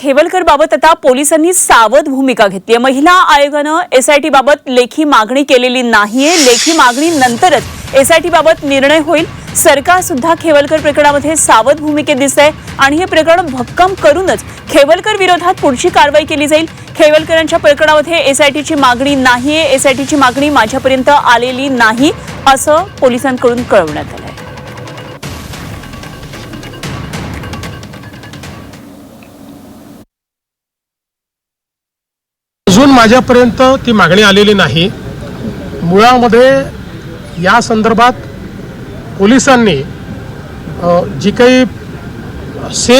खेवलकर बाबत आता पोलिसांनी सावध भूमिका घेतली आहे. महिला आयोगानं एसआयटी बाबत लेखी मागणी केलेली नाहीये. लेखी मागणी नंतरच एसआयटी बाबत निर्णय होईल. सरकार सुद्धा खेवलकर प्रकरणामध्ये सावध भूमिकेत दिसतंय. आणि हे प्रकरण भक्कम करूनच खेवलकर विरोधात पुढची कारवाई केली जाईल. खेवलकरांच्या प्रकरणामध्ये एसआयटीची मागणी नाहीये. एसआयटीची मागणी माझ्यापर्यंत आलेली नाही असं पोलिसांकडून कळवण्यात आलं अजून माझ्यापर्यंत ती मागणी आलेली नाही. मुळामध्ये या संदर्भात पोलिसांनी जी काही से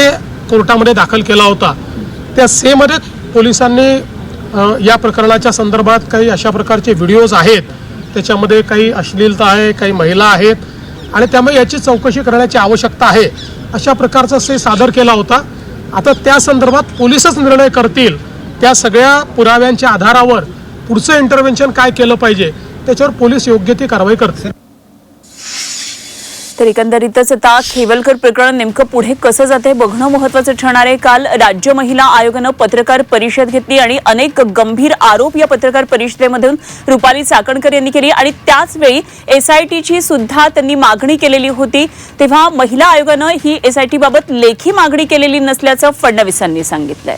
कोर्टामध्ये दाखल केला होता त्या सेमध्ये पोलिसांनी या प्रकरणाच्या संदर्भात काही अशा प्रकारचे व्हिडिओज आहेत. त्याच्यामध्ये काही अश्लीलता आहे काही महिला आहेत आणि त्यामुळे याची चौकशी करण्याची आवश्यकता आहे. अशा प्रकारचा से सादर केला होता. आता त्या संदर्भात पोलीसच निर्णय करतील. त्या सगळ्या पुराव्यांच्या आधारावर पुढचं इंटरव्हेन्शन काय केलं पाहिजे त्याच्यावर पोलीस योग्य ती कारवाई करते तर एकंदरीतच आता खेवलकर प्रकरण नेमकं पुढे कसं जाते बघणं महत्वाचं ठरणार आहे. काल राज्य महिला आयोगानं पत्रकार परिषद घेतली आणि अनेक गंभीर आरोप या पत्रकार परिषदेमधून रुपाली चाकणकर यांनी केली आणि त्याचवेळी एसआयटीची सुद्धा त्यांनी मागणी केलेली होती. तेव्हा महिला आयोगानं ही एसआयटीबाबत लेखी मागणी केलेली नसल्याचं फडणवीसांनी सांगितलंय.